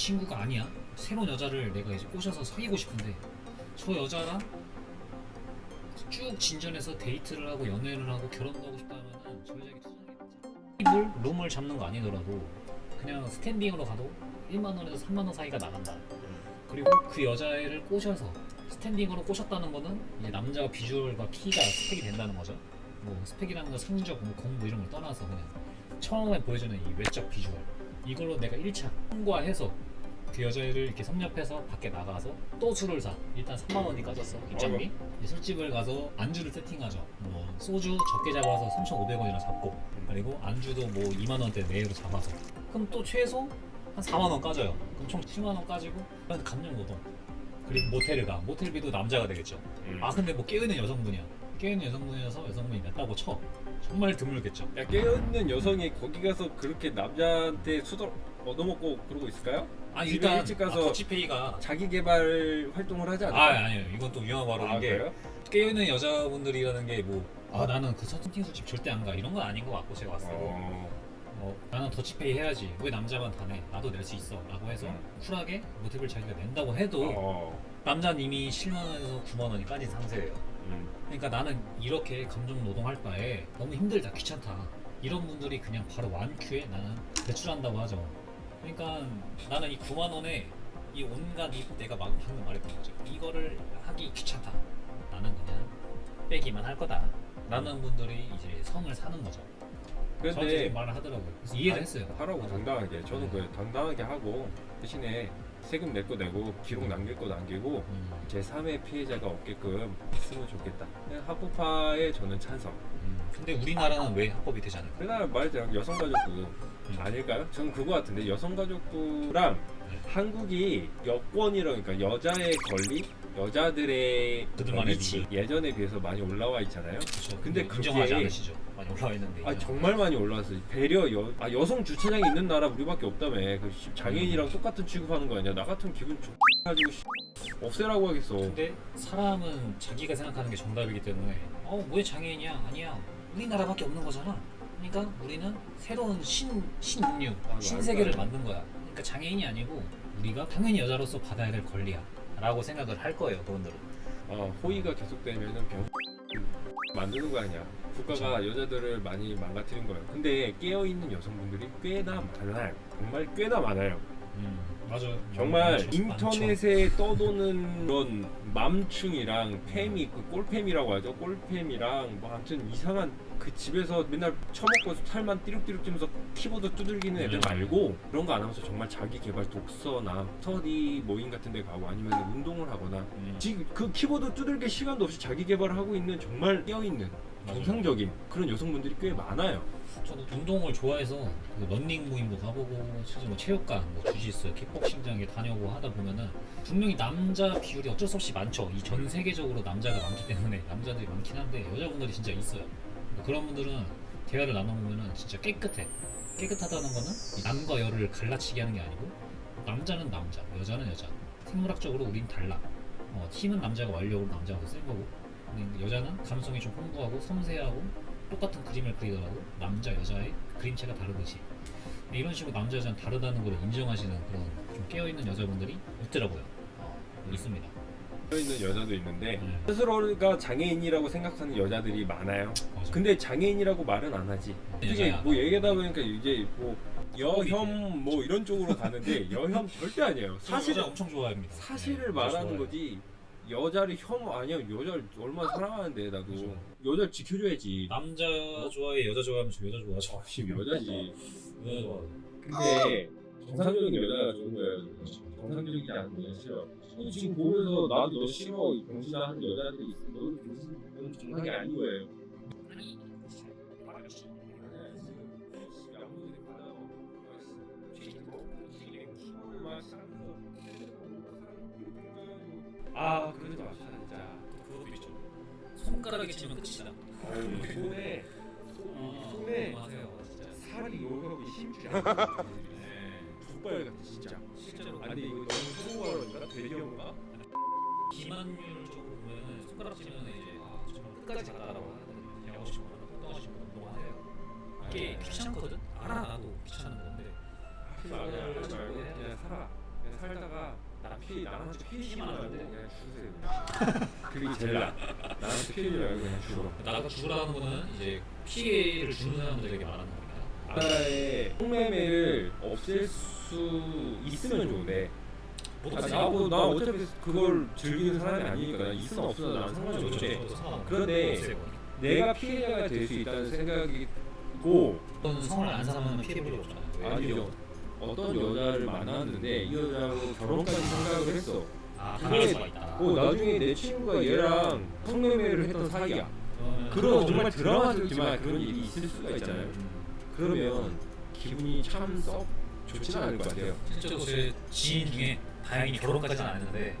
친구가 아니야. 새로운 여자를 내가 이제 꼬셔서 사귀고 싶은데 저 여자랑 쭉 진전해서 데이트를 하고 연애를 하고 결혼도 하고 싶다면은 저 여자에게. 을 룸을 잡는 거 아니더라도 그냥 스탠딩으로 가도 1만 원에서 3만 원 사이가 나간다. 그리고 그 여자애를 꼬셔서 스탠딩으로 꼬셨다는 거는 이제 남자가 비주얼과 키가 스펙이 된다는 거죠. 뭐 스펙이라는 거 성적, 뭐 공부 이런 걸 떠나서 그냥 처음에 보여주는 이 외적 비주얼 이걸로 내가 1차 통과해서 그 여자애를 이렇게 섭렵해서 밖에 나가서 또 술을 사. 일단 3만 원이 까졌어 입장비. 이제 술집을 가서 안주를 세팅하죠. 뭐 소주 적게 잡아서 3,500원이나 잡고. 그리고 안주도 뭐 2만 원대 내외로 잡아서. 그럼 또 최소 한 4만 원 까져요. 그럼 총 10만 원 까지고 그다음 감정 노동. 그리고 모텔을 가. 모텔비도 남자가 되겠죠. 음. 아 근데 뭐 깨어있는 여성분이야. 깨어있는 여성분이어서 여성분이 냈다고 쳐. 정말 드물겠죠. 야 깨어있는 여성이 거기 가서 그렇게 남자한테 수저 얻어먹고 그러고 있을까요? 아니 집에 일단 일찍 가서 아, 더치페이가 자기 개발 활동을 하지 아 않을까요? 아니에요 이건 또 위험한 발언인 아, 게 그래요? 깨어있는 여자분들이라는 게뭐 아 나는 그 서팅술집 절대 안 가 이런 건 아닌 것 같고 제가 봤을 때 어. 어, 나는 더치페이 해야지 왜 남자만 다 내 나도 낼 수 있어 라고 해서 음. 쿨하게 모티브를 자기가 낸다고 해도 어. 남자는 이미 7만원에서 9만원이 까진 상태예요 음. 그러니까 나는 이렇게 감정 노동할 바에 너무 힘들다 귀찮다 이런 분들이 그냥 바로 완큐에 나는 대출한다고 하죠 그러니까 나는 이 9만 원에 이 온갖 이 내가 막 방금 말했던 거죠 이거를 하기 귀찮다. 나는 그냥 빼기만 할 거다. 라는 분들이 이제 성을 사는 거죠. 저한테 그런데 말을 하더라고요. 그래서 이해를 아, 했어요. 하라고 당당하게. 저는 네. 그 당당하게 하고 대신에 세금 낼 거 내고 기록 남길 거 남기고 음, 제 3의 피해자가 없게끔 했으면 좋겠다. 그냥 합법화에 저는 찬성. 음. 근데 우리나라는 왜 합법이 되지 않을까 그날 말했잖아 여성가족부 아닐까요? 저는 그거 같은데 여성가족부랑 네. 한국이 여권이라 그러니까 여자의 권리, 여자들의 그들만의 위치 예전에 비해서 많이 올라와 있잖아요. 그렇죠 근데 인정하지 그게- 않으시죠 많이 올라와 있는데 아. 정말 많이 올라왔어요. 배려 여, 아, 여성 주차장이 있는 나라 우리밖에 없다며. 그 씨, 장애인이랑 음. 똑같은 취급하는 거 아니야? 나 같으면 기분 좋 가지고 씨, 없애라고 하겠어. 근데 사람은 자기가 생각하는 게 정답이기 때문에 어왜 장애인이야 아니야 우리나라밖에 없는 거잖아 그러니까 우리는 새로운 신 신인류 아, 신세계를. 만든 거야 그러니까 장애인이 아니고 우리가 당연히 여자로서 받아야 될 권리야 라고 생각을 할 거예요 그분들은 어, 호의가 계속되면은 병 만드는 거 아니야. 국가가 여자들을 많이 망가뜨린 거예요. 근데 깨어 있는 여성분들이 꽤나 많아요. 정말 꽤나 많아요. 음 맞아 정말 많죠. 인터넷에 떠도는 그런 맘충이랑 페미 그 꼴팸이라고 하죠 꼴팸이랑 뭐 아무튼 이상한 그 집에서 맨날 처먹고 살만 띠룩띠룩 찌면서 키보드 두들기는 애들 음. 말고 그런 거 안 하면서 정말 자기 개발 독서나 스터디 모임 같은 데 가고 아니면 운동을 하거나 음. 지금 그 키보드 두들길 시간도 없이 자기 개발을 하고 있는 정말 깨어있는. 정상적인 그런 여성분들이 꽤 많아요 저도 운동을 좋아해서 그 런닝 모임도 가보고 실제 뭐 체육관, 뭐 주짓수, 킥복싱장에 다녀오고 하다 보면은 분명히 남자 비율이 어쩔 수 없이 많죠. 이 전 세계적으로 남자가 많기 때문에 남자들이 많긴 한데 여자분들이 진짜 있어요. 그런 분들은 대화를 나눠보면은 진짜 깨끗해. 깨끗하다는 거는 이 남과 여를 갈라치게 하는 게 아니고 남자는 남자, 여자는 여자. 생물학적으로 우린 달라. 어, 팀은 남자가 완력으로 남자가 더 센 거고 여자는 감성이 좀 풍부하고 섬세하고 똑같은 그림을 그리더라도 남자 여자의 그림체가 다르듯이 이런 식으로 남자 여자는 다르다는 걸 인정하시는 그런 좀 깨어있는 여자분들이 있더라고요 어, 있습니다 깨어있는 여자도 있는데 네. 스스로가 장애인이라고 생각하는 여자들이 많아요 맞아. 근데 장애인이라고 말은 안 하지. 솔직히 여자야. 뭐 얘기하다 보니까 이제 뭐 여혐 뭐 이런 쪽으로 가는데 여혐 절대 아니에요. 사실 사실 여자 엄청 좋아합니다 사실을 네, 말하는 좋아해요. 거지. 여자를 혐 아니야 여자를 얼마나 사랑하는데 나도 그죠. 여자를 지켜줘야지. 남자 좋아해 여자 좋아하면 저 여자 좋아하죠 어, 씨 여자지. 여자 좋아 근데 정상적인 여자가 좋은 거예요. 정상적이지 않은 여자 싫어. 너 지금 보면서 나도 너 싫어 이 병신아 하는 여자들이 있어. 너는 병신, 너는 정상이 아닌 거예요. 아그 러지 맙시다 진짜. 그것도 있죠 손가락에 치면 끝이다. 아유 손에 어, 손에 맞아요 진짜. 살이 요가고 힘줄이 안 네. 족발 같아 진짜. 실제로 아니 이거 너무 소고하니까 대기업가? 비만율 쪽으로 보면 손가락 치면 이제 아, 정말 끝까지 잘하라고 하거든요. 야구 치거나 운동하고 싶거나 운동하세요. 이게 귀찮거든. 알아 나도 귀찮은 건데. 하지 마 그냥 하지 말고 그냥 살아. 살다가 나 피, 남한테 피해지 말고 그냥 죽으세요 그게 제일 나 나한테 피해지 말고 그냥 죽어 나가 죽으라는 거는 이제 피해를 주는 사람들에게 말하는 겁니다. 나라의 성매매를 없앨 수 있으면 좋은데 아, 없애요. 나뭐 나 어차피 그걸 즐기는 사람이 아니니까 난 있으나 없으나 난 상관이 저도 없는데 저도 상관없어요. 그런데. 내가 피해자가 될 수 있다는 생각이고 어떤 성을 안 사면 피해 볼 일 없잖아요. 왜? 아니죠 어떤 여자를 만났는데 이 여자하고 결혼까지 생각을 했어 아, 당할 수가 있다. 어 나중에 내 친구가 얘랑 성매매를 했던 사이야 그런 정말 드라마적이지만 그런 일이 있을 수가 있잖아요 음, 그러면 기분이 참 썩 좋지는 않을 것 같아요 실제로 제 지인 중에 다행히 결혼까지는 안 했는데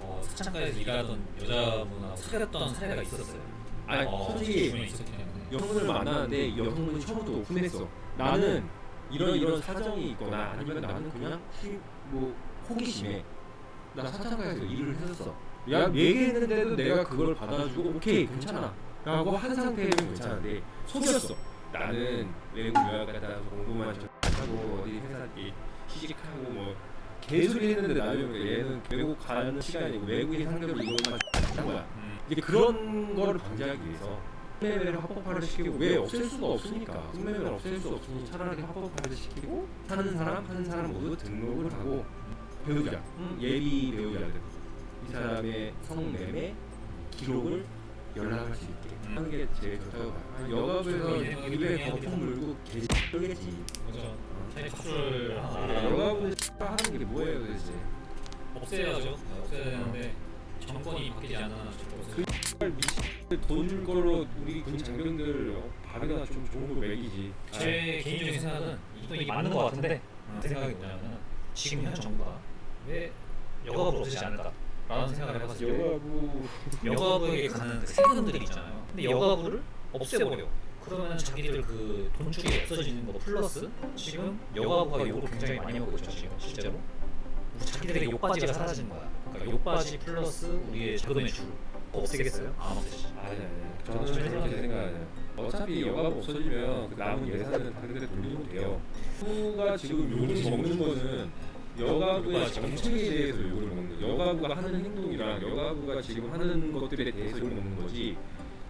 어, 사창가에서 일하던 여자분하고 사귀었던 사례가 있었어요. 아니 어, 솔직히 주변에 있었기 때문에. 여성을 만나는데 이 여성분이 처음부터 오픈했어. 나는 이런 이런 사정이 있거나 아니면 나는 그냥 히- 뭐 호기심에 나 사창가에서 일을 했었어. 야 얘기했는데도 내가 그걸 받아주고 오케이 괜찮아 라고 한 상태면 괜찮은데 속였어. 나는 외국 유학 갔다 와서 공부만 좀 하고 어디 회사 일 취직하고 뭐 개소리 했는데 나중에 얘는 외국 가는 시간이고 외국인 상대로 이것만 한 거야. 음, 이게 그런 거를 방지하기 위해서 성 매매를 합법화를 시키고 왜 없앨 수가 없으니까 성매매를 없앨 수 없으니 차라리 합법화를 시키고 하는 사람 하는 사람 모두 등록을 하고 배우자 응? 예비 배우자들 이 사람의 성매매 기록을 연락할 수 있게 음. 하는 게 제일 좋다고 봐요 여가부에서 입에 거품 물고 그죠. 차라리 값을 하나 여가부 하는 게 뭐예요 도대체 없애야죠. 네, 없애야 되는데 정권이 바뀌지 않아 그 미친 돈줄 걸로 우리 군 장병들 밥이나 좀 좋은 거 먹이지 제 개인적인 생각은 이도 이게 맞는 것 같은데 제 생각이 뭐냐면 지금 현 정부가 왜 여가부를 없애지 않을까라는 생각을 해봤을 때 여가부 여가부에게 가는 그 세금들이 있잖아요. 근데 여가부를 없애버려. 그러면 자기들 그 돈줄이 없어지는 거 플러스 지금 여가부가 욕을 굉장히 많이 먹고 있죠 지금 실제로. 자기들에게 욕바지가 사라지는 거야. 그러니까 욕바지 플러스 우리의 자금의 줄. 없애겠어요? 안 없애지. 아니 아니 저는 그렇게 생각해요. 어차피 여가부 없어지면 그 남은 예산은 다른 데 돌리면 돼요. 후가 지금 욕을 먹는 거는 여가부의 정책에 대해서 욕을 먹는 여가부가 하는 행동이랑 여가부가 지금 하는 것들에 대해서 욕을 먹는 거지.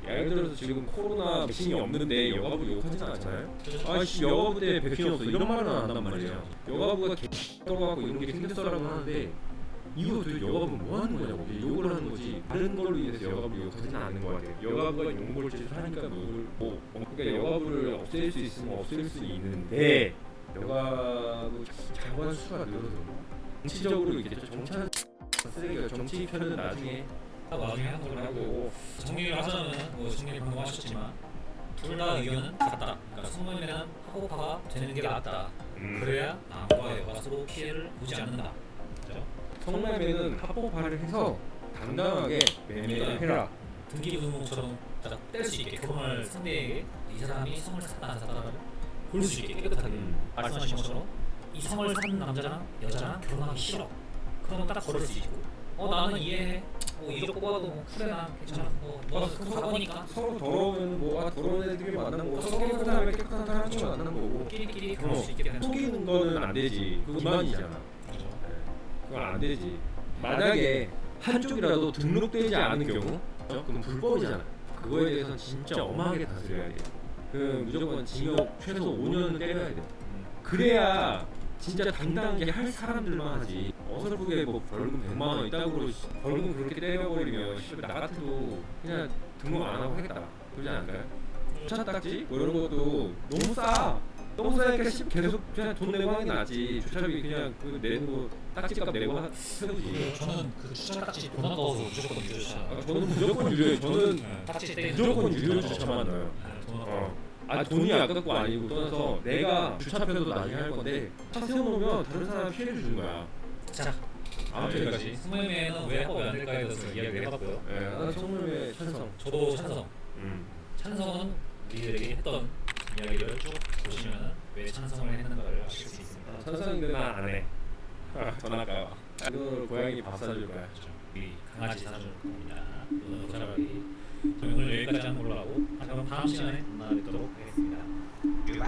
예를 들어서 지금 코로나 백신이 없는데 여가부 욕하진 않잖아요. 아씨 여가부 때 백신 없어. 이런 말은 안 한단 말이에요. 여가부가 개 떠가고 이런 게 생겼어라고 하는데 이거 도대체 여가부 뭐 하는 거냐고 욕을 하는 거지 다른 걸로 인해서 여가부 욕하지는 않는 것 같아요 여가부가 욕먹을 짓을 하니까 욕을 뭐 그러니까 여가부를 없앨 수 있으면 없앨 수 있는데 여가부 장관 수가 늘어서 정치적으로 이제 정치하는 쓰레기가 정치 편은 나중에 나중에 한 하는 걸걸 하고 정리를 하자면 뭐 정리를 방금 하셨지만 둘 다 의견은 같다. 그러니까 성매매는 합법화가 되는 게 낫다. 음. 그래야 남과 여가 서로 피해를 보지 않는다. 성매매는 합법화를 해서 당당하게 매매를 해라. 등기부등본처럼 딱 뗄 수 있게 결혼할 상대에게 이 사람이 성을 샀다 안 샀다를 볼 수 있게 깨끗하게 음. 말씀하신 것처럼 이 성을 산 남자랑 여자랑 결혼하기 싫어. 그러면 딱 걸을 수 있고. 어 나는 이해해. 뭐 이적 뽑아도 뭐 그래나 괜찮아. 뭐너 사고니까 서로 더러우면 뭐 아, 더러운 애들이 만나는 거고 서로 깨끗한 사람이 깨끗한 사람이 만나는 거고. 끼리끼리 결혼할 수 있게 되는 속이는 거는 안 되지. 거죠. 그건 안 되지 만약에 한쪽이라도 등록되지 않은 경우 어? 그럼 불법이잖아 그거에 대해서는 진짜 엄하게 다스려야 돼. 그 무조건 징역 최소 5년은 때려야 돼. 그래야 진짜 당당하게 할 사람들만 하지. 어설프게 뭐 벌금 100만 원 있다고 벌금 그렇게 때려버리면 씨발 나 같아도 그냥 등록 안 하고 하겠다. 그러지 않을까요? 주차 딱지 뭐 이런 것도 너무 싸. 너무 싸니까 씨 계속 그냥 돈 내고 하는 게 낫지. 주차비 그냥 그 내고 딱지값 내고 하- 세우지. 저는 그 주차 딱지 돈 아까워서 무조건 유료 주차 아, 저는 무조건 유료해요. 저는 네, 딱지 때 무조건 유료 주차만 넣어요. 돈 아까워 어. 아 돈이 아깝고 아니고 떠나서 내가 주차표도 나중에 할 건데 차 세워놓으면 다른 사람 피해를 주는 거야. 자 아무튼 여기까지 성매매는 왜 합법이 안 될까에 대해서 이야기를 해봤고요 예, 나는 성물의 찬성. 저도 찬성 음. 찬성은 우리들에게 했던 이야기를 쭉 보시면 왜 찬성을 했는가를 아실 수 있습니다. 찬성인데 난안 해. 전화가 아, 그, 그 고양이 밥 사줄 거야. 우리 강아지 아, 사줄 음. 겁니다. 그 오늘 전화기 오늘 여기까지 한 걸로 하고 다음 시간에 만나뵙도록 하겠습니다. 유바.